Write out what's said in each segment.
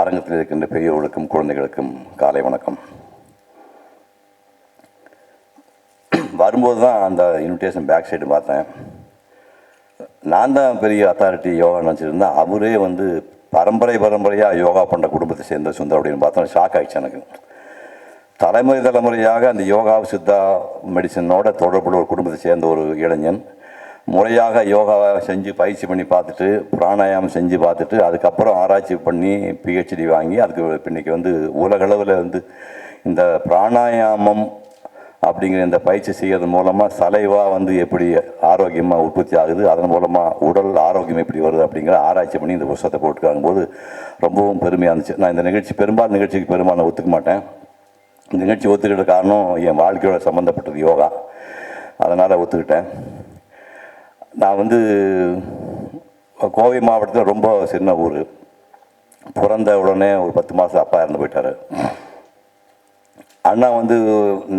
அரங்கத்தில் இருக்கின்ற பெரியவர்களுக்கும் குழந்தைகளுக்கும் காலை வணக்கம். வரும்போது தான் அந்த இன்விடேஷன் பேக் சைடு பார்த்தேன். நான் தான் பெரிய அத்தாரிட்டி யோகா நினச்சிருந்தேன். அவரே வந்து பரம்பரை பரம்பரையாக யோகா பண்ணுற குடும்பத்தை சேர்ந்த சுந்தர் அப்படின்னு பார்த்தோம் ஷாக் ஆகிடுச்சு எனக்கு. தலைமுறை தலைமுறையாக அந்த யோகா சித்தா மெடிசனோட தொடர்புள்ள ஒரு குடும்பத்தை சேர்ந்த ஒரு இளைஞன். முறையாக யோகாவை செஞ்சு பயிற்சி பண்ணி பார்த்துட்டு பிராணாயாமம் செஞ்சு பார்த்துட்டு அதுக்கப்புறம் ஆராய்ச்சி பண்ணி பிஹெச்டி வாங்கி அதுக்கு இன்னைக்கு வந்து உலகளவில் வந்து இந்த பிராணாயாமம் அப்படிங்கிற இந்த பயிற்சி செய்கிறது மூலமாக சலைவாக வந்து எப்படி ஆரோக்கியமாக உற்பத்தி ஆகுது அதன் மூலமாக உடல் ஆரோக்கியம் எப்படி வருது அப்படிங்கிற ஆராய்ச்சி பண்ணி இந்த புஸ்தகத்தை போட்டுக்காங்க போது ரொம்பவும் பெருமையாக இருந்துச்சு. நான் இந்த நிகழ்ச்சி பெரும்பாலும் நிகழ்ச்சிக்கு பெரும்பாலும் ஒத்துக்க மாட்டேன். இந்த நிகழ்ச்சி ஒத்துக்கிட்ட காரணம் என் வாழ்க்கையோட சம்மந்தப்பட்டது யோகா. அதனால் ஒத்துக்கிட்டேன். நான் வந்து கோவை மாவட்டத்தில் ரொம்ப சின்ன ஊர். பிறந்த உடனே ஒரு பத்து மாதம் அப்பா இறந்து போயிட்டார். அண்ணா வந்து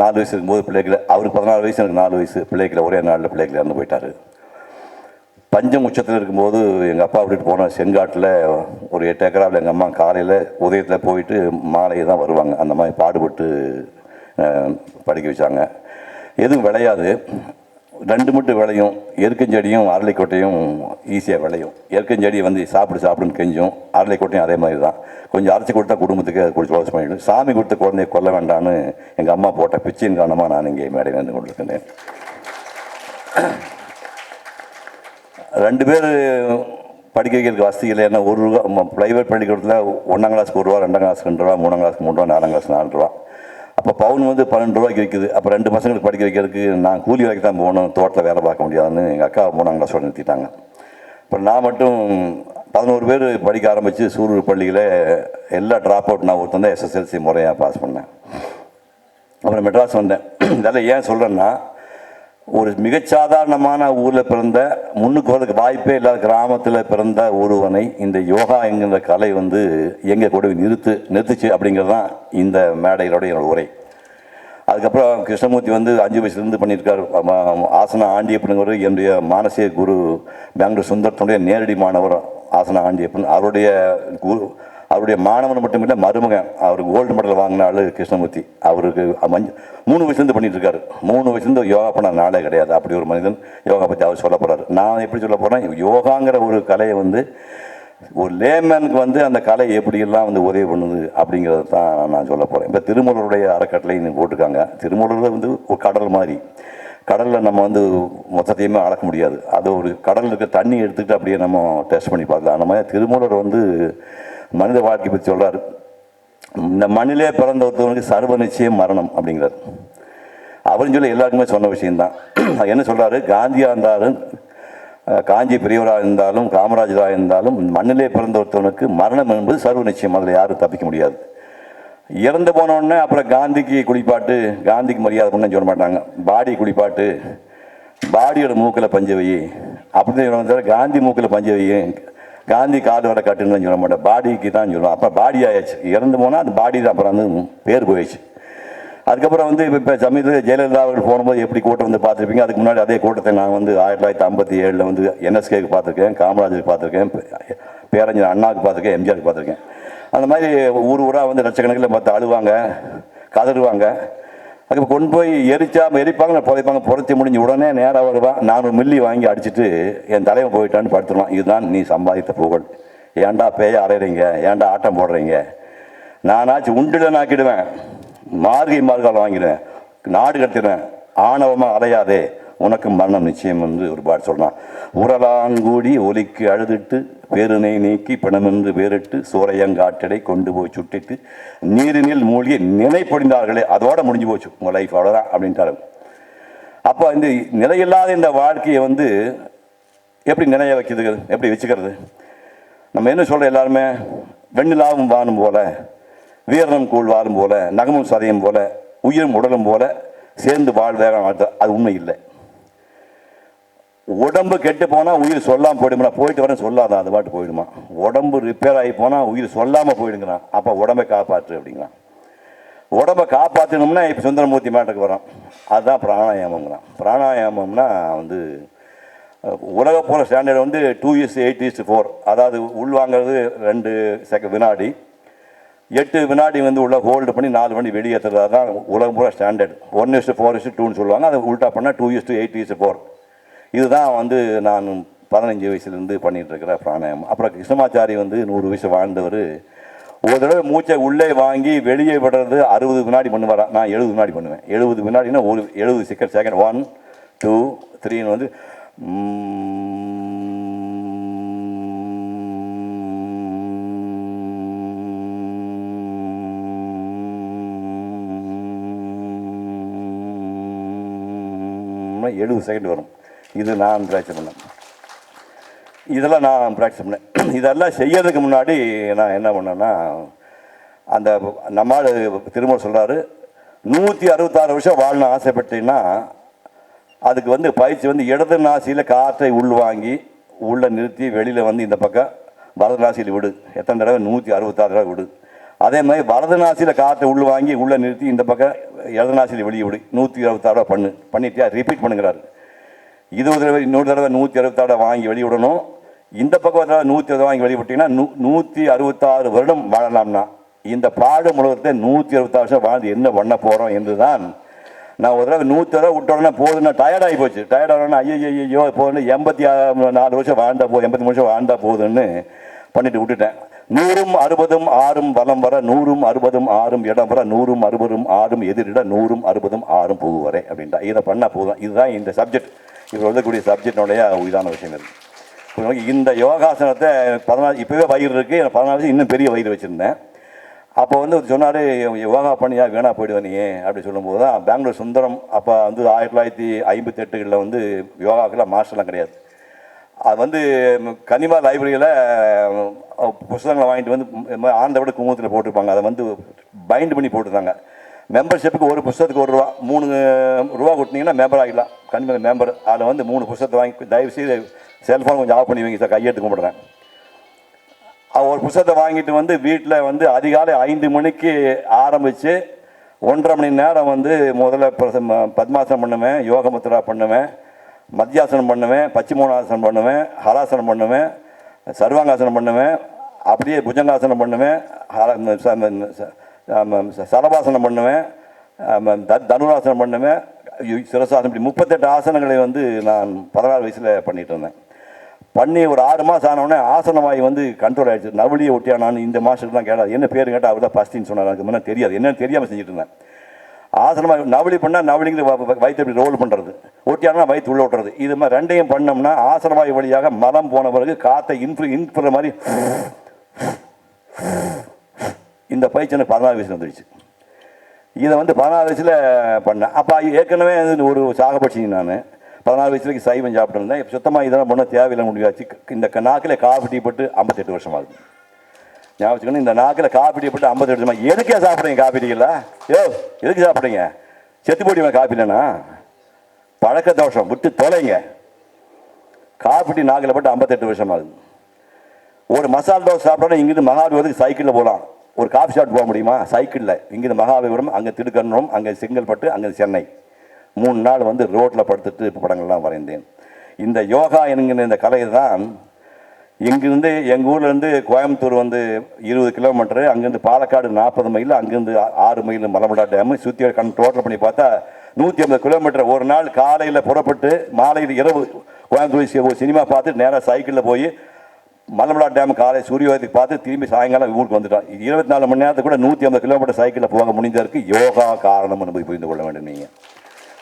நாலு வயசு இருக்கும்போது பிள்ளைகளை அவருக்கு பதினாலு வயசு எனக்கு நாலு வயசு பிள்ளைகளை ஒரே நாளில் பிள்ளைகளை இறந்து போயிட்டார். பஞ்சம் உச்சத்தில் இருக்கும்போது எங்கள் அப்பா விட்டுட்டு போன செங்காட்டில் ஒரு எட்டு ஏக்கராவில் எங்கள் அம்மா காலையில் உதயத்தில் போயிட்டு மாலையை தான் வருவாங்க. அந்த மாதிரி பாடுபட்டு படிக்க வச்சாங்க. எதுவும் விளையாது. ரெண்டு மட்டும் விளையும் எருக்கஞ்செடியும் அரளிக்கொட்டையும் ஈஸியாக விளையும். எருக்கஞ்செடி வந்து சாப்பிடு சாப்பிடுன்னு கெஞ்சும். அரளிக்கொட்டையும் அதே மாதிரி தான் கொஞ்சம் அரைச்சி கொடுத்தா குடும்பத்துக்கு அது குடிச்சு வாசம் பண்ணிடும். சாமி கொடுத்த குழந்தைய கொல்ல வேண்டான்னு எங்கள் அம்மா போட்ட பிச்சையின் காரணமாக நான் இங்கே மேடை வந்து கொண்டிருக்கிறேன் ரெண்டு பேர் படிக்க வைக்கிறதுக்கு வசதி இல்லை. ஏன்னா ஒரு ரூபா ப்ரைவேட் பள்ளிக்கூடத்தில் ஒன்றாம் கிளாஸ்க்கு ஒரு ரூபா ரெண்டாம் கிளாஸ்க்கு ரெண்டு ரூபா மூணாம் கிளாஸ்க்கு மூணு ரூபா நாலாம் கிளாஸ் நாலு ரூபா. அப்போ பவுன் வந்து பன்னெண்டு ரூபாய்க்கு விற்குது அப்போ ரெண்டு பசங்களுக்கு படிக்க வைக்கிறதுக்கு நான் கூலி வேலைக்கு தான் போகணும். தோட்டத்தில் வேலை பார்க்க முடியாதுன்னு எங்கள் அக்கா மூணாம் கிளாஸோட நிறுத்திட்டாங்க. அப்புறம் நான் மட்டும் பதினோரு பேர் படிக்க ஆரம்பித்து சூரூர் பள்ளியில் எல்லா ட்ராப் அவுட் நான் ஒருத்தந்தான் எஸ்எஸ்எல்சி முறையாக பாஸ் பண்ணேன். அப்புறம் மெட்ராஸ் வந்தேன். இதெல்லாம் ஏன் சொல்கிறேன்னா ஒரு மிகச்சாதாரணமான ஊரில் பிறந்த முன்னுக்கு வரதுக்கு வாய்ப்பே இல்லாத கிராமத்தில் பிறந்த ஒருவனை இந்த யோகா என்கிற கலை வந்து எங்கே கூட நிறுத்து நிறுத்துச்சு அப்படிங்கிறது தான் இந்த மேடையிலோட என்னோட உரை. அதுக்கப்புறம் கிருஷ்ணமூர்த்தி வந்து அஞ்சு வயசுலேருந்து பண்ணியிருக்காரு. ஆம- ஆசனா ஆண்டியப்பனுங்கிறது என்னுடைய மானசீக குரு பெங்களூர் சுந்தரத்தினுடைய நேரடி மாணவர் ஆசனா ஆண்டியப்பன். அவருடைய குரு அவருடைய மாணவன் மட்டும் இல்லை மருமகன் அவர் கோல்டு மெடல் வாங்கினாலு கிருஷ்ணமூர்த்தி. அவருக்கு மஞ்ச மூணு வயசுலேருந்து பண்ணிட்டு இருக்காரு மூணு வயசுலேருந்து யோகா பண்ண நாளே கிடையாது. அப்படி ஒரு மனிதன் யோகா பற்றி அவர் சொல்ல போறாரு. நான் எப்படி சொல்ல போகிறேன் யோகாங்கிற ஒரு கலையை வந்து ஒரு லேமேனுக்கு வந்து அந்த கலை எப்படியெல்லாம் வந்து உதவி பண்ணுது அப்படிங்கிறத தான் நான் சொல்ல போகிறேன் இப்போ திருமூலருடைய அறக்கட்டளை போட்டிருக்காங்க. திருமூலர் வந்து ஒரு கடல் மாதிரி. கடலில் நம்ம வந்து மொத்தத்தையுமே அளக்க முடியாது. அது ஒரு கடலில் இருக்க தண்ணி எடுத்துக்கிட்டு அப்படியே நம்ம டெஸ்ட் பண்ணி பார்க்கலாம். அந்த மாதிரி திருமூலர் வந்து மனித வாழ்க்கை பற்றி சொல்கிறார் இந்த மண்ணிலே பிறந்த ஒருத்தவனுக்கு சர்வ நிச்சயம் மரணம் அப்படிங்கிறார். அவரும் சொல்லி எல்லாருக்குமே சொன்ன விஷயம்தான். என்ன சொல்கிறாரு காந்தியாக இருந்தாலும் காஞ்சி பெரியவராக இருந்தாலும் காமராஜராக இருந்தாலும் மண்ணிலே பிறந்த ஒருத்தவனுக்கு மரணம் என்பது சர்வ நிச்சயம். அதில் யாரும் தப்பிக்க முடியாது. இறந்து போனோடனே அப்புறம் காந்திக்கு குளிப்பாட்டு காந்திக்கு மரியாதை பண்ண சொல்ல மாட்டாங்க. பாடி குளிப்பாட்டு பாடியோட மூக்கில் பஞ்ச வை. அப்படின்னு காந்தி மூக்கில் பஞ்ச காந்தி காடு வர கட்டுன்னு சொல்ல மாட்டேன். பாடிக்கு தான் சொல்லுவோம் அப்போ பாடி ஆயிடுச்சு இறந்து போனால் அந்த பாடி தான். அப்புறம் வந்து பேர் போயிடுச்சு. அதுக்கப்புறம் வந்து இப்போ இப்போ சமீபத்தில் ஜெயலலிதா அவர்கள் போகும்போது எப்படி கூட்டம் வந்து பார்த்துருப்பீங்க? அதுக்கு முன்னாடி அதே கூட்டத்தை நான் வந்து ஆயிரத்தி தொள்ளாயிரத்தி ஐம்பத்தி ஏழில் வந்து என்எஸ்கேக்கு பார்த்துருக்கேன் காமராஜருக்கு பார்த்துருக்கேன் பேரஞ்சர் அண்ணாவுக்கு பார்த்துருக்கேன் எம்ஜிஆருக்கு பார்த்துருக்கேன். அந்த மாதிரி ஊர் ஊராக வந்து லட்சக்கணக்கில் பார்த்து அழுவாங்க கதறுவாங்க. அதுக்கு கொண்டு போய் எரிச்சா எரிப்பாங்க புதைப்பாங்க புதைச்சி முடிஞ்ச உடனே நேராக வருவான் நானூறு மில்லி வாங்கி அடிச்சிட்டு என் தலைவன் போயிட்டான்னு படுத்துருவான். இதுதான் நீ சம்பாதித்த புகழ். ஏன்டா பேய அலையிறீங்க? ஏன்டா ஆட்டம் போடுறீங்க? நானாச்சும் உண்டில் நாக்கிடுவேன். மார்கை மார்கால் வாங்கிடுவேன். நாடு கட்டிடுவேன் ஆணவமாக அலையாதே. உனக்கு மரணம் நிச்சயம் என்று ஒரு பாட்டு சொல்றான். உரலாங்கூடி ஒலிக்கு அழுதுட்டு பேருனை நீக்கி பிணமென்று வேறிட்டு சூறையங்காட்டடை கொண்டு போய் சுட்டிட்டு நீரினில் மூழ்கி நினைப்பொடிந்தார்களே அதோட முடிஞ்சு போச்சு. உங்கள் லைஃப் அவ்வளோதான் அப்படின்ட்டாரு அப்போ இந்த நிலையில்லாத இந்த வாழ்க்கையை வந்து எப்படி நிலைய வைக்கிறது? எப்படி வச்சுக்கிறது? நம்ம என்ன சொல்கிறோம் எல்லாருமே? வெண்ணிலாவும் வானும் போல வீரனும் கூழ் வாழும் போல நகமும் சதையும் போல உயிரும் உடலும் போல சேர்ந்து வாழ்வேகம் அது உண்மை இல்லை. உடம்பு கெட்டு போனால் உயிர் சொல்லாமல் போயிடுமா போயிட்டு வரேன் சொல்லாதான் அது பாட்டு போயிடுமா. உடம்பு ரிப்பேர் ஆகி போனால் உயிர் சொல்லாமல் போயிடுங்கிறான் அப்போ உடம்பை காப்பாற்று அப்படிங்கிறான். உடம்பை காப்பாற்றணும்னா இப்போ சுந்தரமூர்த்தி மேட்டுக்கு வரோம் அதுதான் பிராணாயாமங்கிறான் பிராணாயாமம்னா வந்து உலக போகிற ஸ்டாண்டர்ட் வந்து two years eight years four அதாவது உள்வாங்கிறது ரெண்டு செகண்ட் வினாடி எட்டு வினாடி வந்து உள்ள ஹோல்டு பண்ணி நாலு மணி வெளியேற்றுறது தான் உலகம் பூரா standard one is to four is to டூன்னு சொல்லுவாங்க. அதை உல்ட்டா பண்ணால் two is to eight is to four இதுதான் வந்து நான் பதினஞ்சு வயசுலேருந்து பண்ணிகிட்ருக்கிற இருக்கிற பிராணாயாமம் அப்புறம் கிருஷ்ணமாச்சாரி வந்து நூறு வயசு வாழ்ந்தவர். ஒரு தடவை மூச்சை உள்ளே வாங்கி வெளியே விடுறது அறுபது வினாடி பண்ணுவார்? நான் எழுபது வினாடி பண்ணுவேன். எழுபது வினாடினா ஒரு எழுபது செகண்ட் செகண்ட் ஒன் டூ த்ரீன்னு வந்து எழுபது செகண்ட் வரும் இது நான் ப்ராக்டிஸ் பண்ணேன். இதெல்லாம் நான் ப்ராக்டிஸ் பண்ணேன். இதெல்லாம் செய்யறதுக்கு முன்னாடி நான் என்ன பண்ணேன்னா அந்த நம்மால் திரும்ப சொல்கிறாரு நூற்றி அறுபத்தாறு வருஷம் வாழணும் ஆசைப்பட்டீங்கன்னா அதுக்கு வந்து பயிற்சி வந்து இடது நாசியில் காற்றை உள்வாங்கி உள்ளே நிறுத்தி வெளியில் வந்து இந்த பக்கம் வலது நாசியில் விடு. எத்தனை தடவை? நூற்றி அறுபத்தாறு தடவை விடு. அதே மாதிரி வலது நாசியில் காற்றை உள்வாங்கி உள்ளே நிறுத்தி இந்த பக்கம் இடது நாசியில் வெளியே விடு. நூற்றி அறுபத்தாறு ரூபா பண்ணு. பண்ணிட்டியா? ரிப்பீட் பண்ணுங்கிறாரு. இருபது தடவை இன்னொரு தடவை நூற்றி அறுபத்தாறு வாங்கி வெளியிடணும். இந்த பக்கம் ஒரு தடவை நூற்றி அறுபது வாங்கி வெளிவிட்டீங்கன்னா நூ நூற்றி அறுபத்தாறு வருடம் வாழலாம்னா இந்த பாடு முழுவதை நூற்றி அறுபத்தாறு வருஷம் வாழ்ந்து என்ன பண்ண போகிறோம் என்று தான் நான் ஒரு தடவை நூற்றி தடவை விட்ட உடனே போதுன்னா டயர்டாகி போச்சு. டயர்டாகனா ஐயோ ஐயோ போதுன்னு எண்பத்தி ஆறு நாலு வருஷம் வாழ்ந்தா போதும் எண்பத்தி மூணு வருஷம் வாழ்ந்தா போதுன்னு பண்ணிட்டு விட்டுட்டேன். நூறும் அறுபதும் ஆறும் வலம் வர நூறும் அறுபதும் ஆறும் இடம் வர நூறும் அறுபதும் ஆறும் எதிரிட நூறும் அறுபதும் ஆறும் புகு வரை அப்படின்ட்டா. இதை பண்ணால் போதும். இதுதான் இந்த சப்ஜெக்ட் இது எழுதக்கூடிய சப்ஜெக்டினுடைய உயிரான விஷயம் இருக்குது இந்த யோகாசனத்தை பதினாலு இப்போவே வயிறு இருக்குது எனக்கு பதினாலு இன்னும் பெரிய வயிறு வச்சுருந்தேன். அப்போ வந்து சொன்னார் யோகா பண்ணியா வீணாக போயிடுவானே நீ அப்படி சொல்லும்போது தான் பெங்களூர் சுந்தரம் அப்போ வந்து ஆயிரத்தி தொள்ளாயிரத்தி ஐம்பத்தெட்டுகளில் வந்து யோகாக்கெல்லாம் மாஸ்டர்லாம் கிடையாது. அது வந்து கனிமா லைப்ரரியில் புஸ்தகங்களை வாங்கிட்டு வந்து இந்த ஆனந்த விட குங்குமத்தில் போட்டிருப்பாங்க. அதை வந்து பைண்ட் பண்ணி போட்டிருந்தாங்க. மெம்பர்ஷிப்புக்கு ஒரு புஸ்தகத்துக்கு ஒரு ரூபா மூணு ரூபா கொடுத்தீங்கன்னா மெம்பர் ஆகிடலாம். கண்டிப்பாக மெம்பர் அதில் வந்து மூணு புஸ்தகத்தை வாங்கி தயவு செய்து செல்ஃபோன் கொஞ்சம் ஆஃப் பண்ணி வைங்க சார் கையெடுத்து கும்பிட்றேன். ஒரு புத்தகத்தை வாங்கிட்டு வந்து வீட்டில் வந்து அதிகாலை ஐந்து மணிக்கு ஆரம்பித்து ஒன்றரை மணி நேரம் வந்து முதல்ல பத்மாசனம் பண்ணுவேன் யோக முத்ரா பண்ணுவேன் மத்தியாசனம் பண்ணுவேன் பச்சிமோனாசனம் பண்ணுவேன் ஹராசனம் பண்ணுவேன் சர்வாங்காசனம் பண்ணுவேன் அப்படியே புஜங்காசனம் பண்ணுவேன் ஹர- சலபாசனம் பண்ணுவேன். த- தனுராசனம் பண்ணுவேன். சிரசாசனம் இப்படி முப்பத்தெட்டு ஆசனங்களை வந்து நான் பதினாறு வயசில் பண்ணிகிட்டு இருந்தேன். பண்ணி ஒரு ஆறு மாதம் ஆனவுடனே ஆசனமாய் வந்து கண்ட்ரோல் ஆகிடுச்சு நவலியை ஒட்டியா நான் இந்த மாதத்துக்கு தான் கேட்டார். என்ன பேர் கேட்டால் அவர் தான் ஃபஸ்ட்டின்னு சொன்னார். எனக்கு முன்னே தெரியாது. என்னன்னு தெரியாமல் செஞ்சுட்டு இருந்தேன். ஆசனமாய் நவலி பண்ணால் நவலிங்கிற வயிற்று இப்படி ரோல் பண்ணுறது ஒட்டியானா வயிற்று உள்ள விட்டுறது இது மாதிரி ரெண்டையும் பண்ணோம்னா ஆசனமாய் வழியாக மரம் போன பிறகு காற்றை இன்ஃபு இன்ஃபுற மாதிரி இந்த பயிற்சி எனக்கு பதினாறு வயசில் வந்துடுச்சு இதை வந்து பதினாறு வயசில் பண்ணேன். அப்போ ஏற்கனவே வந்து ஒரு சாகப்பட்சி நான். பதினாறு வயசுலக்கு சைவம் சாப்பிட்டுருந்தேன் இப்போ சுத்தமாக இதெல்லாம் பண்ண தேவையில்லை முடியாச்சு இந்த நாக்கில் காஃபி டீ போட்டு ஐம்பத்தெட்டு வருஷம் ஆகுது ஞாபகம் இந்த நாக்கில் காஃபி டீ போட்டு ஐம்பத்தெட்டு வருஷமாக எதுக்கே சாப்பிட்றீங்க காஃபி டீயில் யோ எதுக்கு சாப்பிட்றீங்க? செத்து போடுவேன் காஃபி இல்லைண்ணா பழக்க தோஷம் விட்டு தொலைங்க. காஃபி டீ நாக்கில் போட்டு ஐம்பத்தெட்டு வருஷம் ஆகுது ஒரு மசால் தோசை சாப்பிட்டோன்னா இங்கிருந்து மகாபலிபுரத்துக்கு சைக்கிளில் போகலாம். ஒரு காஃபி ஷாப் போக முடியுமா? சைக்கிளில். இங்கிருந்து மகாபலிபுரம் அங்கே திருக்கண்ணம் அங்கே செங்கல்பட்டு அங்கே சென்னை. மூணு நாள் வந்து ரோட்டில் படுத்துட்டு இப்போ படங்கள்லாம் வரைந்தேன். இந்த யோகா என்கிற இந்த கலை தான் இங்கிருந்து எங்கள் ஊர்லேருந்து கோயம்புத்தூர் வந்து இருபது கிலோமீட்டரு அங்கேருந்து பாலக்காடு நாற்பது மைல் அங்கேருந்து ஆறு மைல் மலமடா டேமு சுற்றி கண் டோட்டல் பண்ணி பார்த்தா நூற்றி ஐம்பது கிலோமீட்டர். ஒரு நாள் காலையில் புறப்பட்டு மாலையில் இரவு கோயம்புத்தூர் சினிமா பார்த்து நேராக சைக்கிளில் போய் மலமலா டேம் காலை சூரியோதயத்தை பார்த்து திரும்பி சாயங்காலம் ஊருக்கு வந்துட்டோம் இருபத்தி நாலு மணி நேரத்துக்கு கூட நூற்றி ஐம்பது கிலோமீட்டர் சைக்கிளில் போக முடிந்ததற்கு யோகா காரணம் போய் புரிந்து கொள்ள வேண்டும் நீங்கள்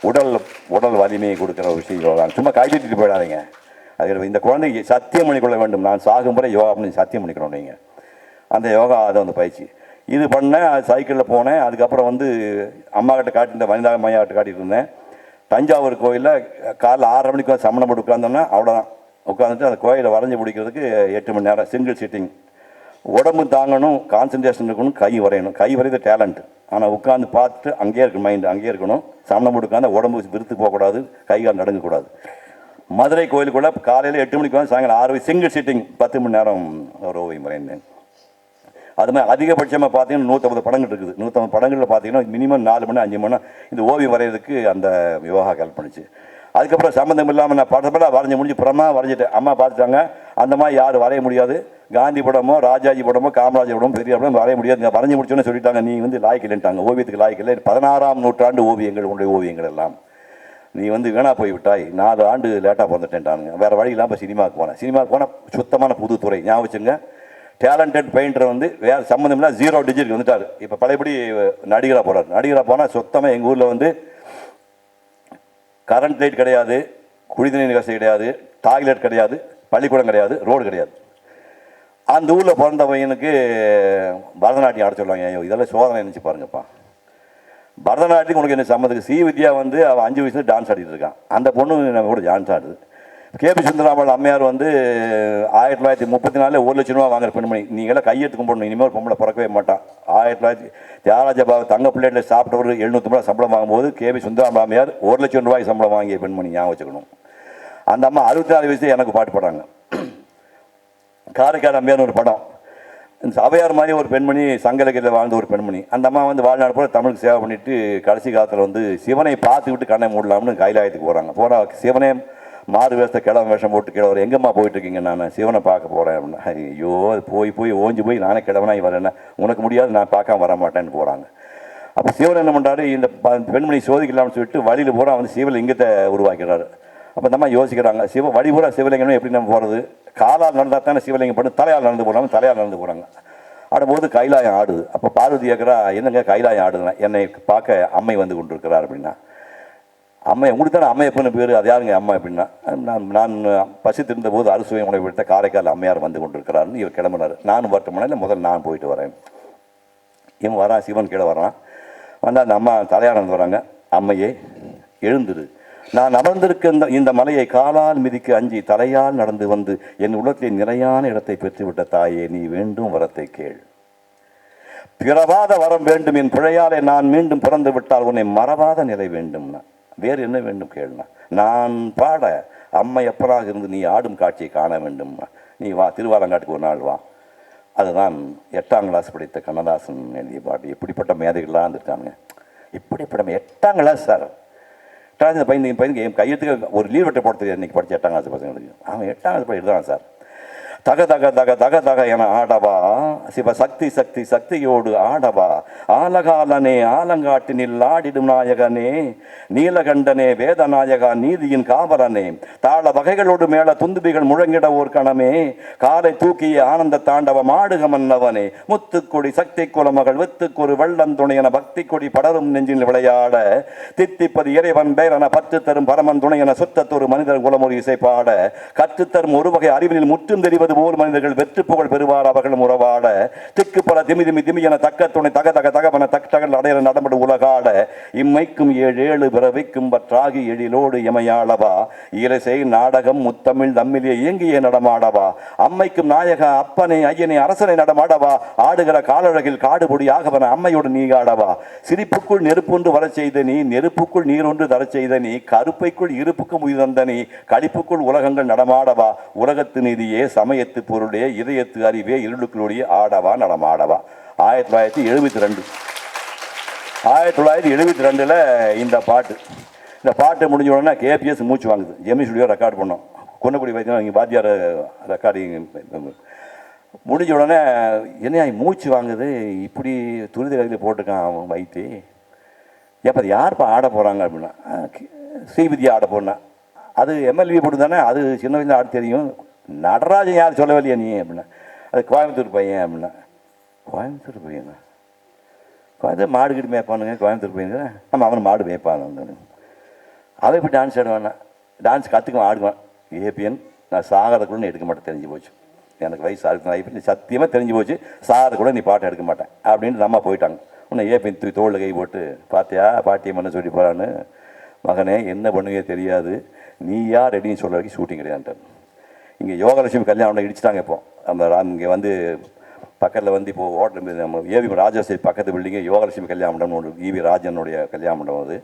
உடல் உடல் வலிமையை கொடுக்குற ஒரு விஷயம் யோகா சும்மா கைவிட்டுட்டு போயிடாதீங்க. அது இந்த குழந்தைக்கு சத்தியம் பண்ணிக்கொள்ள வேண்டும். நான் சாகும் முறை யோகா பண்ணி சத்தியம் பண்ணிக்கணும் நீங்கள் அந்த யோகா அதை வந்து பயிற்சி. இது பண்ணேன் அது சைக்கிளில் போனேன். அதுக்கப்புறம் வந்து அம்மா கிட்ட காட்டியிருந்தேன் வனிதா மையா கிட்ட காட்டிட்டு இருந்தேன் தஞ்சாவூர் கோயிலில் காலைல ஆறரை மணிக்கு சமணம் போட்டு உட்காந்தோன்னா அவ்வளோதான் உட்காந்துட்டு அந்த கோயிலை வரைஞ்சி பிடிக்கிறதுக்கு எட்டு மணி நேரம் சிங்கிள் சீட்டிங் உடம்பு தாங்கணும் கான்சன்ட்ரேஷன் இருக்கணும் கை வரையணும். கை வரைத டேலண்ட் ஆனால் உட்காந்து பார்த்துட்டு அங்கேயே இருக்கணும் மைண்டு அங்கேயே இருக்கணும். சமணம் உட்காந்து உடம்பு விருத்து போகக்கூடாது கை கால் நடுங்கக்கூடாது. மதுரை கோயிலுக்குள்ளே காலையில் எட்டு மணிக்கு வந்து சாயங்காலம் ஆறு சிங்கிள் சீட்டிங் பத்து மணி நேரம் ஒரு ஓவியம் வரைந்தேன் அது மாதிரி அதிகபட்சமாக பார்த்தீங்கன்னா நூற்றம்பது படங்கள் இருக்குது. நூற்றம்பது படங்களில் பார்த்தீங்கன்னா மினிமம் நாலு மணி அஞ்சு மணி இந்த ஓவியம் வரைகிறதுக்கு அந்த யோகா ஹெல்ப் பண்ணுச்சு. அதுக்கப்புறம் சம்மந்தம் இல்லாமல் நான் படப்பெல்லாம் வரைஞ்சி முடிஞ்சு புறமா வரைஞ்சிட்டேன். அம்மா பார்த்துட்டாங்க அந்த மாதிரி யாரும் வரைய முடியாது. காந்தி படமோ ராஜாஜி படமோ காமராஜர் படமோ பெரிய படம் வரைய முடியாது. நான் வரைஞ்சி முடிச்சோன்னு சொல்லிட்டாங்க நீ வந்து லாய்க்கில்லைன்ட்டாங்க ஓவியத்துக்கு லாய்க்கில்லை பதினாறாம் நூற்றாண்டு ஓவியங்கள் உன்னுடைய ஓவியங்கள் எல்லாம். நீ வந்து வீணாக போய் விட்டாய். நாலு ஆண்டு லேட்டாக பிறந்துட்டேன்ட்டானுங்க. வேறு வழி இல்லாமல் சினிமாவுக்கு போனேன். சினிமாவுக்கு போனால் சுத்தமான புது துறை. ஞாபகம் வச்சுங்க. டேலண்டட் பெயிண்டர் வந்து வேறு சம்மந்தம் இல்லை ஜீரோ டிஜிட் வந்துட்டார். இப்போ பழையபடி நடிகராக போகிறார் நடிகராக போனால் சுத்தமாக எங்கள் ஊரில் வந்து கரண்ட் லைட் கிடையாது குடிநீர் வசதி கிடையாது டாய்லெட் கிடையாது பள்ளிக்கூடம் கிடையாது ரோடு கிடையாது. அந்த ஊரில் பிறந்த பையனுக்கு பரதநாட்டியம் ஆட சொல்லுவாங்க. ஐயோ இதெல்லாம் சோதனை நினச்சி பாருங்கப்பா. பரதநாட்டியம் உனக்கு என்ன சம்மந்தத்துக்கு சி வித்யா வந்து அவன் அஞ்சு வயசுல டான்ஸ் ஆடிட்டு இருக்கான். அந்த பொண்ணு நம்ம கூட டான்ஸ் ஆடுது. கேபி சுந்தராமல் அம்மையார் வந்து ஆயிரத்தி தொள்ளாயிரத்தி முப்பத்தி நாலில் ஒரு லட்சம் ரூபா வாங்குற பெண்மணி. நீங்களாம் கையெழுத்து கும்பிடணும் இனிமேல் ஒரு பொம்பளை பிறக்கவே மாட்டான். ஆயிரத்தி தொள்ளாயிரத்தி தியாகராஜ பாபு தங்க பிள்ளைகளில் சாப்பிட்டவர் எழுநூற்றி ரூபா சம்பளம் வாங்கும்போது கேபி சுந்தராமல் அம்மையார் ஒரு லட்சம் ரூபாய் சம்பளம் வாங்கிய பெண்மணி. ஞாபகம் வச்சுக்கணும். அந்த அம்மா அறுபத்தி நாலு வயசுல எனக்கு பாட்டு பாடுறாங்க. காரைக்கால் அம்மையார்னு ஒரு படம். இந்த சபையார் மாதிரி ஒரு பெண்மணி சங்கலகையில் வாழ்ந்த ஒரு பெண்மணி. அந்த அம்மா வந்து வாழ்நாள் போல தமிழுக்கு சேவை பண்ணிட்டு கடைசி காலத்தில் வந்து சிவனை பார்த்துக்கிட்டு கண்ணை மூடலாம்னு கைலாயத்துக்கு போகிறாங்க போகிற சிவனே மாறு வேஷத்தை கிழமை வேஷம் போட்டு கிழவர் எங்கம்மா போயிட்டு இருக்கீங்க நான்? சிவனை பார்க்க போகிறேன் அப்படின்னா. ஐயோ அது போய் போய் ஓஞ்சி போய் நானே கிழவனாய் வரேன்னா உனக்கு முடியாது நான் பார்க்காம வர மாட்டேன்னு போகிறாங்க அப்போ சிவன் என்ன பண்ணுறாரு இந்த ப- பெண்மணி சோதிக்கலாம்னு சொல்லிட்டு வழியில் பூரா வந்து சிவலிங்கத்தை உருவாக்கிறாரு. அப்போ நம்ம யோசிக்கிறாங்க சிவ வழி பூரா சிவலிங்கம்னு எப்படி நம்ம போகிறது காலால் நடந்தால் தானே சிவலிங்கம் பண்ணு தலையால் நடந்து போகிறாங்க தலையால் நடந்து போகிறாங்க ஆடும்போது கைலாயம் ஆடுது. அப்போ பார்வதி கேட்குறா என்னங்க கைலாயம் ஆடுதுன்னா? என்னை பார்க்க அம்மை வந்து கொண்டிருக்கிறார் அப்படின்னா. அம்மை உங்களுக்கு தானே அம்மையப்பன்னு பேர் அது யாருங்க அம்மா அப்படின்னா? நான் நான் பசித்திருந்த போது அறுசுவை உணவு விட்ட காரைக்கால் அம்மையார் வந்து கொண்டிருக்கிறாருன்னு இவர் கிளம்புனார். நானும் வரட்டுமானா முதல்ல நான் போயிட்டு வரேன். இவன் வரான் சிவன் கீழே வரான். வந்தால் அந்த அம்மா தலையானந்து வராங்க அம்மையே எழுந்துரு. நான் அமர்ந்திருக்க இந்த இந்த மலையை காலால் மிதிக்க அஞ்சி தலையால் நடந்து வந்து என் உள்ளத்தில் நிறையான இடத்தை பெற்றுவிட்ட தாயே நீ வேண்டும் வரத்தை கேள். பிறவாத வரம் வேண்டும் என் பிழையாலே நான் மீண்டும் பிறந்து விட்டால் உன்னை மறவாத நிலை வேண்டும்னா. வேறு என்ன வேண்டும் கேளுனா நான் பாட அம்மையப்பராக இருந்து நீ ஆடும் காட்சியை காண வேண்டும். நீ வா திருவாலங்காட்டுக்கு ஒரு நாள் வா. அதுதான் எட்டாம் கிளாஸ் படித்த கண்ணதாசன் எழுதிய பாட்டு. எப்படிப்பட்ட மேதைகள்லாம் இருந்திருக்காங்க. இப்படிப்பட்ட எட்டாம் கிளாஸ் சார் எட்டாம் கிளாஸ் பையன் பையனுக்கு என் கையெழுத்துக்கு ஒரு லீவ் லெட்டர் போட தெரியாது. படித்த எட்டாம் கிளாஸ் பசங்களுக்கு. அவன் எட்டாம் கிளாஸ் படிக்கிறதான் சார் தக தக தக தக தக என ஆடவா. சிவ சக்தி சக்தி சக்தியோடு ஆடவா. ஆலகாலனே ஆலங்காட்டினில் ஆடிடும் நாயகனே நீலகண்டனே வேதநாயகா நீதியின் காவலனே. தாள வகைகளோடு மேல துந்துபிகள் முழங்கிட ஓர் கணமே. காலை தூக்கிய ஆனந்த தாண்டவ மாடுக மன்னவனே. முத்துக்கொடி சக்தி குலமகள் வித்துக்கொரு வெள்ளம் என பக்தி கொடி படரும் நெஞ்சில் விளையாட. தித்திப்பது இறைவன் பேரன பற்று தரும் பரமன் துணையன சுத்தத்தொரு மனிதர் குலமொழி இசை பாட கற்றுத்தரும் ஒரு வகை அறிவினில் முற்றும் தெரிவது போல் மனிதர்கள் வெற்று புகழ் பெறுவார் அவர்களும் உறவாட. திக்கு பல திமி திமி திமி என தக்க துணை தக தக தகவன தக் தகல் அடையற நடமடு உலகாட. இம்மைக்கும் ஏழு ஏழு பிறவிக்கும் பற்றாகி எழிலோடு இமையாளவா இலசை நாடகம் முத்தமிழ் தம்மிலே இயங்கிய நடமாடவா. அம்மைக்கும் நாயக அப்பனை ஐயனை அரசனை நடமாடவா. ஆடுகிற காலழகில் காடுபொடி ஆகவன அம்மையோடு நீ ஆடவா சிரிப்புக்குள் நெருப்பொன்று வரச் செய்த நீ நெருப்புக்குள் நீரொன்று தரச் செய்த நீ கருப்பைக்குள் இருப்புக்கும் உயிர் தந்த நீ கழிப்புக்குள் உலகங்கள் நடமாடவா. உலகத்து நீதியே இதயத்து பொருளுடைய இதயத்து அறிவே இருளுக்களுடைய ஆடவா நடமாடவா? ஆயிரத்தி தொள்ளாயிரத்தி எழுபத்தி ரெண்டு. ஆயிரத்தி தொள்ளாயிரத்தி எழுபத்தி ரெண்டில் இந்த பாட்டு. இந்த பாட்டு முடிஞ்ச உடனே கேபிஎஸ் மூச்சு வாங்குது. ஜெமி ஸ்டுடியோ ரெக்கார்ட் பண்ணோம். கொன்னக்குடி வைத்தியம் இங்கே வாத்தியார் ரெக்கார்டிங் முடிஞ்ச உடனே என்ன மூச்சு வாங்குது? இப்படி துரித கதையில் போட்டிருக்கான் அவன் வைத்தி எப்போ அது யார்ப்பா ஆட போகிறாங்க அப்படின்னா? "ஆ, ஆட போனா. அது எம்எல்ஏ போட்டு தானே அது சின்ன வயசில் ஆட தெரியும். நடராஜன் யாரும் சொல்லவில்லையா நீ அப்படின்னா. அது கோயம்புத்தூர் பையன் அப்படின்னா. கோயம்புத்தூர் பையனா? கோயம்புத்தூர் மாடு கிட்ட மேய்ப்பானுங்க கோயம்புத்தூர் பையன் நம்ம அவன் மாடு மேய்ப்பான் அவன் இப்படி டான்ஸ் ஆடுவானா டான்ஸ் கற்றுக்குவான் ஆடுவான். ஏபிஎன் நான் சாகிறதுக்குள்ள எடுக்க மாட்டேன் தெரிஞ்சு போச்சு. எனக்கு வயசு அதுக்கு நான் சத்தியமாக தெரிஞ்சு போச்சு சாகிறது கூட நீ பாட்டை எடுக்க மாட்டேன் அப்படின்னு நம்ம போயிட்டாங்க. உன்னை ஏபிஎன் தூக்கி தோளில் கை போட்டு பார்த்தியா பாட்டியம் என்ன சொல்லி போகிறான்னு மகனே என்ன பண்ணுவே தெரியாது. நீ யார் ரெடின்னு சொல்ல வரைக்கும் ஷூட்டிங் கிடையாதுன்ட்டு இங்கே யோகலட்சுமி கல்யாணம் இடிச்சிட்டாங்க இப்போ. நம்ம இங்கே வந்து பக்கத்தில் வந்து இப்போ ஓட்டல் நம்ம ஏவி ராஜாசி பக்கத்து பில்டிங்கு யோகலட்சுமி கல்யாண மண்டபம் ஒன்று ஈவி ராஜனுடைய கல்யாண மண்டபம் அது.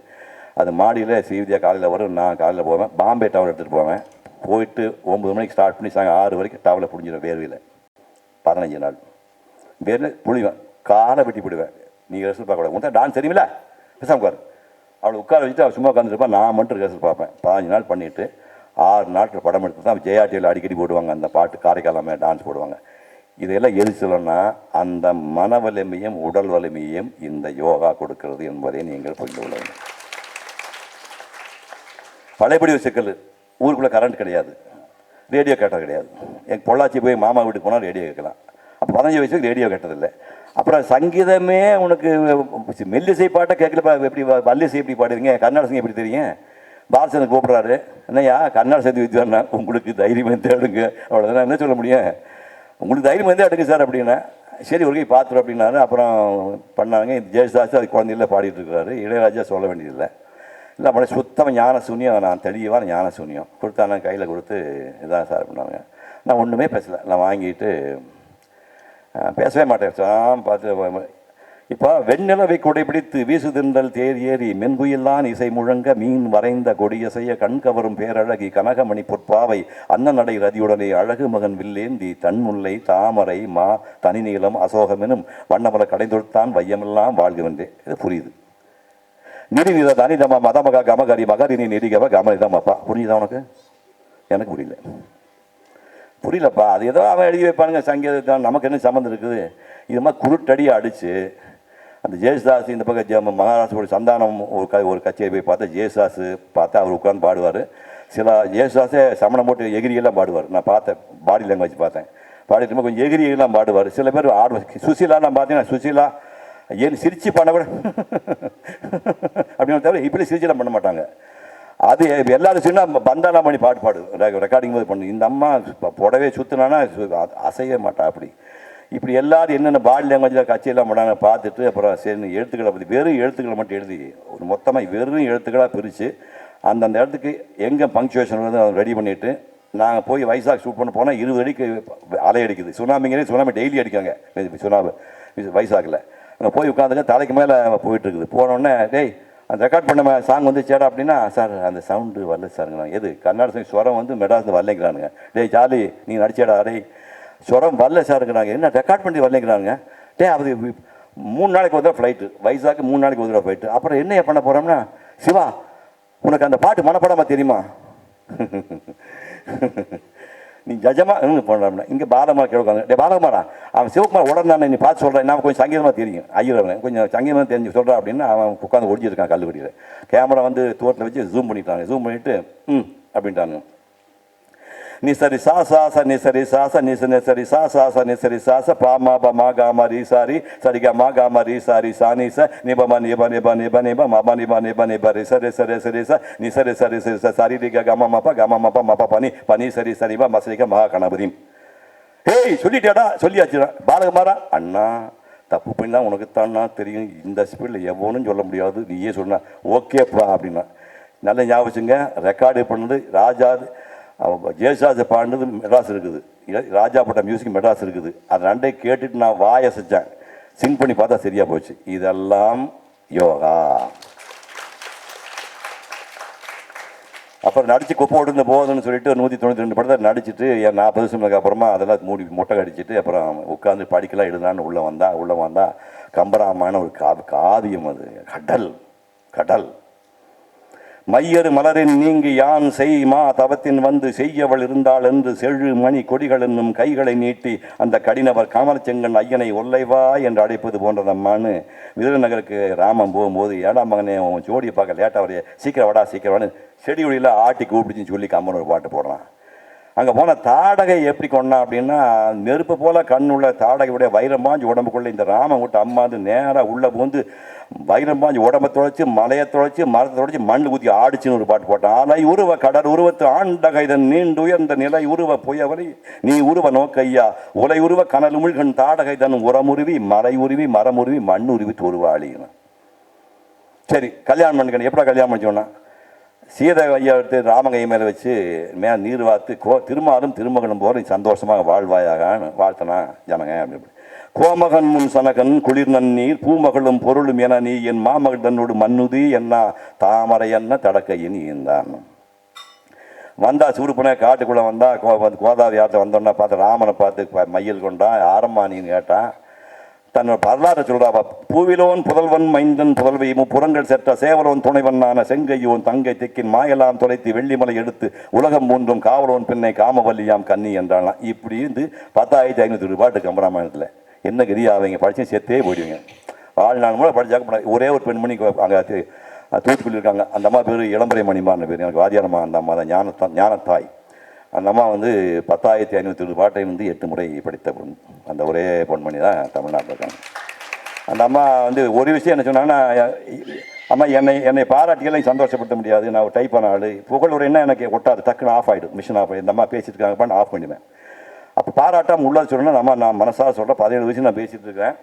அது மாடியில் சீவிதியாக காலையில் வரும் நான் காலையில் போவேன். பாம்பே டவர் எடுத்துகிட்டு போவேன். போயிட்டு ஒம்பது மணிக்கு ஸ்டார்ட் பண்ணி சாயங்காலம் ஆறு வரைக்கும் டவலை பிடிஞ்சிடும் வேர்வையில். பதினஞ்சு நாள். வேர்வில் புழிவேன் காலை வெட்டி போடுவேன். நீங்கள் ரெஸ்ட் பார்க்கக்கூடாது. உன் டான்ஸ் தெரியுமில்ல? பேசாமல் உட்காரு. அவளை உட்கார வச்சுட்டு அவள் சும்மா உட்காந்துருப்பா நான் மட்டும் ரிஹர்சல் பார்ப்பேன். பதினஞ்சு நாள் பண்ணிவிட்டு ஆறு நாட்கள் படம் எடுத்து தான் ஜெயாடியில் அடிக்கடி போடுவாங்க. அந்த பாட்டு காரைக்காலமே டான்ஸ் போடுவாங்க. இதையெல்லாம் எது சொல்லணும்னா அந்த மன வலிமையும் உடல் வலிமையும் இந்த யோகா கொடுக்கிறது என்பதை நீங்கள் புரிந்து கொள்ள வேண்டும். பழையபடி ஒரு சிக்கல் ஊருக்குள்ளே கரண்ட் கிடையாது. ரேடியோ கேட்டது கிடையாது. என் பொள்ளாச்சி போய் மாமா வீட்டுக்கு போனால் ரேடியோ கேட்கலாம். அப்போ பதினஞ்சு வயசுக்கு ரேடியோ கேட்டதில்லை. அப்புறம் சங்கீதமே உனக்கு மெல்லிசை பாட்டை கேட்கல எப்படி வல்லிசை எப்படி பாடுறீங்க கர்நாடகம் எப்படி தெரியும்? பாலசன் கூப்பிட்றாரு. என்னையா கர்நாடக சேர்த்து வித்வானா உங்களுக்கு தைரியம் வந்து எடுங்க. அவ்வளோதான் என்ன சொல்ல முடியும்? உங்களுக்கு தைரியம் வந்து எடுங்க சார் அப்படின்னா. சரி ஒரு கை பார்த்துரு அப்படின்னாரு. அப்புறம் பண்ணாங்க இந்த ஜெயசாஸ் அது குழந்தையில பாடிட்டு இருக்கிறாரு இளையராஜா சொல்ல வேண்டியதில்லை. இல்லை அப்படியே சுத்தமாக ஞான சூன்யம் நான் தெளிவான ஞான சூன்யம். கொடுத்தாங்க கையில் கொடுத்து இதான் சார் பண்ணாங்க நான் ஒன்றுமே பேசலை. நான் வாங்கிட்டு பேசவே மாட்டேன். சாம் பார்த்து இப்போ வெண்ணிலவை குடைபிடித்து வீசுதின்றல் தேர் ஏறி மென்குயில்லான் இசை முழங்க மீன் வரைந்த கொடியசைய கண் கவரும் பேரழகி கனகமணி பொற்பாவை அன்னநடை ரதியுடனே அழகு மகன் வில்லேந்தி தன்முல்லை தாமரை மா தனிநீளம் அசோகமெனும் வண்ணமல கடைந்தொடுத்தான் வையமெல்லாம் வாழ்கவென்றே இது புரியுது. நிதிநித தனிதம மதமக கமகரி மகரினி நெறிகவ கமரிதமப்பா. புரியுதா உனக்கு? எனக்கு புரியல. புரியலப்பா. அது ஏதோ அவன் எழுதி வைப்பானுங்க சங்கீதத்தான் நமக்கு என்ன சம்மந்தம் இருக்குது? இது மாதிரி குருட்டடியை அடித்து அந்த ஜெயசுதாஸ் இந்த பக்கம் ஜெ- மகாராஷ்டிரோட சந்தானம் ஒரு க ஒரு கச்சேரி போய் பார்த்தா ஜெயசுதாஸ் பார்த்தா அவர் உட்காந்து பாடுவார். சில ஜெயசுதாஸே சமணம் போட்டு எகிரியெல்லாம் பாடுவார். நான் பார்த்தேன் பாடி லாங்குவேஜ் பார்த்தேன். பாடிட்டு கொஞ்சம் எகிரியெல்லாம் பாடுவார். சில பேர் ஆடுவார் சுசீலாலாம் பார்த்தீங்கன்னா சுசீலா ஏன் சிரிச்சு பண்ண கூட? அப்படின்னு தவிர இப்படி சிரிச்செல்லாம் பண்ண மாட்டாங்க. அது எல்லாரும் சின்ன பந்தாலாம் பண்ணி பாட்டு பாடு ரெக்கார்டிங் போது பண்ணு. இந்த அம்மா புடவே சுற்றுனானா அசையவே மாட்டா அப்படி. இப்படி எல்லாரும் என்னென்ன பாடி லாங்குவேஜில் கட்சியெல்லாம் பண்ணாங்க பார்த்துட்டு அப்புறம் சரி எழுத்துக்களை பற்றி வெறும் எழுத்துக்களை மட்டும் எழுதி ஒரு மொத்தமாக வெறும் எழுத்துக்களாக பிரித்து அந்தந்த இடத்துக்கு எங்கே பங்க்சுவேஷன் வந்து அதை ரெடி பண்ணிவிட்டு நாங்கள் போய் வைசாக் ஷூட் பண்ண போனால் இருபது அடிக்கு அலை அடிக்குது. சுனாமிங்கிறே சுனாமி டெய்லி அடிக்காங்க. சுனாமி வைசாக்கில் அங்கே போய் உட்காந்துங்க தலைக்கு மேலே போயிட்டுருக்குது போனோடனே டேய் அந்த ரெக்கார்ட் பண்ண சாங் வந்து சேடா அப்படின்னா சார் அந்த சவுண்டு வரல சாருங்க எது? கர்நாடக சங்கி ஸ்வரம் வந்து மெட்ராஸ் வரலைங்கிறானுங்க. டேய் ஜாலி நீ நடிச்சேடா டேய். ஸ்வரம் வரல சாருங்கிறாங்க என்ன ரெக்கார்ட் பண்ணி வரலைங்கிறாங்க. டே அது மூணு நாளைக்கு வந்துடுற ஃப்ளைட்டு வைசாக்கு மூணு நாளைக்கு வந்துடுற ஃப்ளைட்டு அப்புறம் என்ன பண்ண போகிறோம்னா சிவா உனக்கு அந்த பாட்டு மனப்படமா தெரியுமா? நீ ஜஜமா பண்ணுறாங்க இங்கே பாலமாக கேட்காங்க டே பாலகுமாரா அவன் சிவகுமார் உடனே நீ பார்த்து சொல்கிறேன் நான் கொஞ்சம் சங்கீதமாக தெரியும். ஐயர் கொஞ்சம் சங்கீதமாக தெரிஞ்சு சொல்கிறான் அப்படின்னு அவன் உட்காந்து ஒடிஞ்சிருக்கான் கல்லூரியில் கேமரா வந்து தோட்டத்தில் வச்சு ஜூம் பண்ணிட்டாங்க. ஜூம் பண்ணிவிட்டு ம் அப்படின்ட்டாங்க. நிசரி சா சா ச நிசரி சா ச நிச நிசரி சா சா ச நிசரி சா ச பா மா ப மா மா ரி சா ரி சரி க மா கா சாரி சா ரி சா நி ச நிப ப ம நி நிப நிப ப நி ப நி ப ரி ச ரி ச ரி ச ரி ச நி சரி ரி க க ம ம ப க பனி சரி சரி ப ம சரி க மகா கணபதிம் ஹேய் சொல்லிட்டேடா சொல்லியாச்சுடா. பாலகுமாரா அண்ணா தப்பு பண்ணா உனக்கு தானா தெரியும். இந்த ஸ்பீடில் எவனும் சொல்ல முடியாது. நீயே சொன்ன ஓகேப்பா அப்படின்னா. நல்ல ஞாபகம் வச்சுங்க. ரெக்கார்டு பண்ணது ராஜா ஜெயசாஜ் பாடினது மெட்ராஸ் இருக்குது. ராஜா பட்ட மியூசிக் மெட்ராஸ் இருக்குது. அது ரெண்டே கேட்டுட்டு நான் வாயை செஞ்சேன் சிங் பண்ணி பார்த்தா சரியாக போச்சு. இதெல்லாம் யோகா. அப்புறம் நடிச்சு குப்பை விட்டு போகுதுன்னு சொல்லிட்டு நூற்றி தொண்ணூற்றி ரெண்டு படத்தை நடிச்சுட்டு என் நாற்பது வருஷத்துக்கு அப்புறமா அதெல்லாம் மூடி முட்டை கடிச்சிட்டு அப்புறம் உட்காந்து படிக்கலாம் எழுதலான்னு உள்ளே வந்தா உள்ளே வந்தா கம்பராமான ஒரு கா காவியம் அது. கடல் கடல். மையறு மலரின் நீங்கி யான் செய் மா தவத்தின் வந்து செய்யவள் இருந்தாள் என்று செழு மணி கொடிகள் என்னும் கைகளை நீட்டி அந்த கடினவர் காமரச்செங்கன் ஐயனை ஒல்லைவா என்று அழைப்பது போன்றதம்மான்னு விருதுநகருக்கு ராமன் போகும்போது ஏடா மகனே உன் ஜோடியை பார்க்க லேட்டாக வரைய. சீக்கிரம் வாடா சீக்கிரம் வான்னு செடிகுடியில் ஆட்டி கூப்பிடுச்சின்னு சொல்லி கம்மன் ஒரு பாட்டு போடுறான். அங்கே போன தாடகை எப்படி கொண்டா அப்படின்னா நெருப்பு போல கண்ணுள்ள தாடகையுடைய வைரம்பாஞ்சு உடம்புக்குள்ள இந்த ராமன் விட்டு அம்மாந்து நேராக உள்ளே பூந்து வைரம்பாஞ்சு உடம்பை தொலைச்சி மலையை தொலைச்சி மரத்தை தொலைச்சி மண்ணு ஊற்றி ஆடிச்சுன்னு ஒரு பாட்டு போட்டான். ஆனால் உருவ கடல் உருவத்து ஆண்டகைதன் நீண்டு உயர்ந்த நிலை உருவ புயவரை நீ உருவ நோக்கையா? உலை உருவ கனல் உமிழ்கண் தாடகை தன் உரமுருவி மலை உருவி மரமுருவி மண் உருவி தொருவாளின்னு சரி கல்யாணம் பண்ணிக்கணும். எப்படா கல்யாணம் பண்ணிச்சோன்னா சீதை ஐயா எடுத்து ராமங்கை மேலே வச்சு மே நீர் வார்த்து கோ திருமாலும் திருமகனும் போல நீ சந்தோஷமாக வாழ்வாயாகான்னு வாழ்த்தனா ஜனங்க அப்படி கோமகன் முன் சனகன் குளிர் நன்னீர் பூமகளும் பொருளும் என நீ என் மாமகள் தன்னோடு மன்னுதி என்ன தாமரை என்ன தடக்கையின் ஈந்தான் வந்தா சூடுப்புனே காட்டுக்குள்ளே வந்தா கோ கோதாவரி ஆற்ற வந்தோன்னா பார்த்து ராமனை பார்த்து ப- மையல் கொண்டா ஆரம்மா நீன்னு கேட்டான் தன்னோட வரலாறு சொல்றாவா பூவிலோன் புதல்வன் மைந்தன் புதல்வி புறங்கள் செற்ற சேவலோன் துணைவன்னான செங்கையோன் தங்கை திக்கின் மாயெல்லாம் தொலைத்து வெள்ளிமலை எடுத்து உலகம் மூன்றும் காவலோன் பின்னை காமவல்லியாம் கன்னி என்றாலாம் இப்படி இருந்து பத்தாயிரத்தி ஐநூற்றி ரூபாட்டு கம்பராமாயணத்தில். என்ன கதி அவங்க படிச்சு சேர்த்தே போயிடுவீங்க. வாழ்நாள் மூலம் படிச்சாக்க ஒரே ஒரு பெண்மணி அங்கே தூத்துக்குடி இருக்காங்க. அந்த அம்மா பேர் இளம்பரை மணிமார்னு பேர். எனக்கு வாதியாரம்மா அந்த அம்மா தான். ஞானத்தா ஞானத்தாய். அந்த அம்மா வந்து பத்தாயிரத்தி ஐநூற்றி இருபது பாட்டை வந்து எட்டு முறை படித்த பொண்ணு. அந்த ஒரே பொன்மணி தான் தமிழ்நாட்டில் இருக்காங்க. அந்த அம்மா வந்து ஒரு விஷயம் என்ன சொன்னாங்கன்னா அம்மா என்னை என்னை பாராட்டிகளை சந்தோஷப்படுத்த முடியாது. நான் ஒரு டைப் பண்ண ஆள். புகழ் ஒரு என்ன எனக்கு ஒட்டாது. டக்குன்னு ஆஃப் ஆகிடும் மிஷின் ஆஃப் ஆகிடும் இந்த அம்மா பேசிட்டு இருக்காங்க ஆஃப் பண்ணிடுவேன். அப்போ பாராட்டாம உள்ளது சொல்லணும் நம்ம நான் மனசாக சொல்கிறேன் பதினேழு வயசு நான் பேசிகிட்டு இருக்கேன்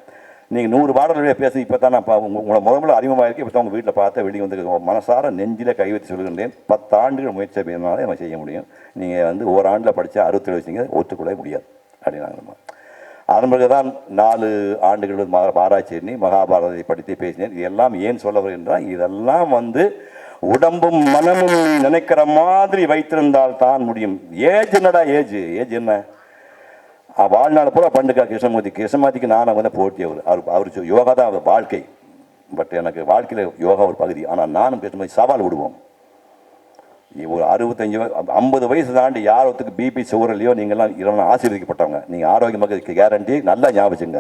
நீங்கள் நூறு பாடல்களே பேசி இப்போ தான் நான் பா- உங்க- முதல்ல அறிமுகமாக இருக்கேன் இப்போ தான் உங்கள் வீட்டில் பார்த்து வெளியே வந்து மனசார நெஞ்சில் கை வச்சு சொல்லுகின்றேன். பத்து ஆண்டுகள் முயற்சி செய்யறதுனால நம்ம செய்ய முடியும். நீங்கள் வந்து ஓராண்டில் படித்தா அறுபத்தேழு வச்சுங்க ஒத்துக்கொள்ள முடியாது. அப்படின்னாங்க அதன் பிறகு தான் நாலு ஆண்டுகள் ஆராய்ச்சி மகாபாரதத்தை படித்து பேசினேன். இதெல்லாம் ஏன் சொல்ல வருகின்றால் இதெல்லாம் வந்து உடம்பும் மனமும் நினைக்கிற மாதிரி வைத்திருந்தால் தான் முடியும். ஏஜ் என்னடா ஏஜ்? ஏஜ் என்ன? வாழ்நாள் பூரா பண்ணுக்கா கிருஷ்ணமூர்த்தி. கிருஷ்ணமூர்த்திக்கு நான் வந்து போட்டி அவர். அவர் அவர் யோகா தான் அவர் வாழ்க்கை. பட் எனக்கு வாழ்க்கையில் யோகா ஒரு பகுதி. ஆனால் நானும் கிருஷ்ணமூர்த்தி சவால் விடுவோம். ஒரு அறுபத்தஞ்சு ஐம்பது வயசு தாண்டி யார் ஒருத்தருக்கு பிபி சுகர்லையோ நீங்கள்லாம் இதெல்லாம் ஆசீர்வதிக்கப்பட்டவங்க. நீங்கள் ஆரோக்கியமாக கேரண்டி நல்லா ஞாபகம்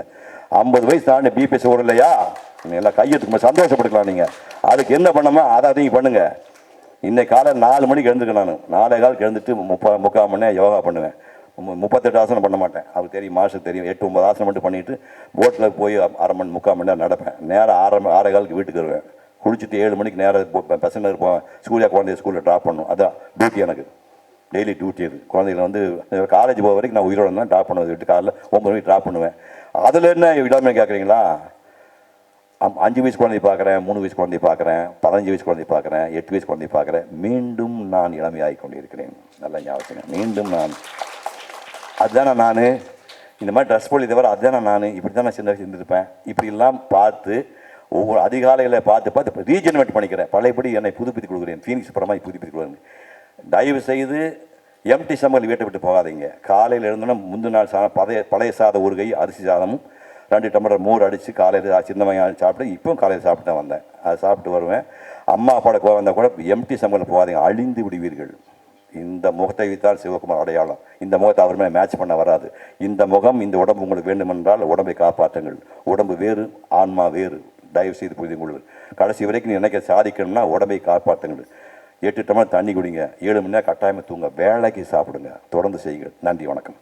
ஐம்பது வயசு தாண்டி பிபி சுகர் இல்லையா நீங்கள் எல்லாம் கையெழுத்துக்கு சந்தோஷப்படுக்கலாம் நீங்கள் அதுக்கு என்ன பண்ணணுமோ அதை நீங்கள் பண்ணுங்க. இன்னைக்கு காலை நாலு மணிக்கு எழுந்துக்க நான். நாலே காலுக்கு எழுந்துட்டு முப்பா முக்கால் மணி நேரம் யோகா பண்ணுவேன். முப்பத்தெட்டு ஆசனம் பண்ண மாட்டேன். அவர் தெரியும் மாஸ்டர் தெரியும். எட்டு ஒன்பது ஆசனம் மட்டும் பண்ணிவிட்டு போட்டில் போய் அரை மணி முக்கால் மணி நேரம் நடப்பேன். நேரம் ஆறு மணி ஆறே காலுக்கு வீட்டுக்கு வருவேன். குளிச்சுட்டு ஏழு மணிக்கு நேரம் பசங்க இருப்போம் ஸ்கூலில் குழந்தைய ஸ்கூலில் ட்ராப் பண்ணணும் அதான் டியூட்டி எனக்கு. டெய்லி டியூட்டி அது. குழந்தைகளை வந்து காலேஜ் போக வரைக்கும் நான் உயிரோட தான் ட்ராப் பண்ணுவேன். வீட்டு காலையில் ஒம்பது மணிக்கு ட்ராப் பண்ணுவேன். அதில் என்ன விடாமல் கேட்குறீங்களா அஞ்சு வயசு குழந்தை பார்க்குறேன் மூணு வயசு குழந்தை பார்க்குறேன் பதினஞ்சு வயசு குழந்தை பார்க்குறேன் எட்டு வயசு குழந்தை பார்க்குறேன் மீண்டும் நான் இளமையாகி கொண்டிருக்கிறேன். நல்லா ஞாபகம் மீண்டும் நான் அதுதானே நான். இந்த மாதிரி ட்ரெஸ் போலி தவிர அதுதானே நான். இப்படி தான் நான் சின்ன வயசு இருந்திருப்பேன் இப்படிலாம் பார்த்து ஒவ்வொரு அதிகாலையில் பார்த்து பார்த்து ரீஜெனரேட் பண்ணிக்கிறேன். பழையபடி என்னை புதுப்பித்து கொடுக்குறேன் ஃபீனிக்ஸ் படமாக புதுப்பித்து கொடுக்குறேன் தயவு செய்து எம்டி சமையல் வீட்டை விட்டு போகாதீங்க. காலையில் எழுந்தோன்னா முந்தின நாள் சாதம் பழைய பழைய சாதம் ஒரு கை அரிசி சாதமும் ரெண்டு டம்ளர் மோர் அடித்து காலையில் சின்ன வெங்காயம் சாப்பிட்டு இப்போவும் காலையில் சாப்பிட்டு தான் வந்தேன். அதை சாப்பிட்டு வருவேன். அம்மா அப்பாவோட கோவம் வந்தால் கூட எம்டி சமையல் போகாதீங்க. அழிந்து விடுவீர்கள். இந்த முகத்தை வைத்தால் சிவகுமார் அடையாளம். இந்த முகத்தை அவர் மேலே மேட்ச் பண்ண வராது. இந்த முகம் இந்த உடம்பு உங்களுக்கு வேண்டுமென்றால் உடம்பை காப்பாற்றுங்கள். உடம்பு வேறு ஆன்மா வேறு. தயவு செய்து புரிந்து கொள்ளுங்கள். கடைசி வரைக்கும் நீ நினைக்க சாதிக்கணும்னா உடம்பை காப்பாற்றுங்கள். எட்டு டம்ளர் தண்ணி குடிங்க. ஏழு மணி நேரம் கட்டாயமாக தூங்க. வேலைக்கு சாப்பிடுங்க. தொடர்ந்து செய்யுங்க நன்றி வணக்கம்.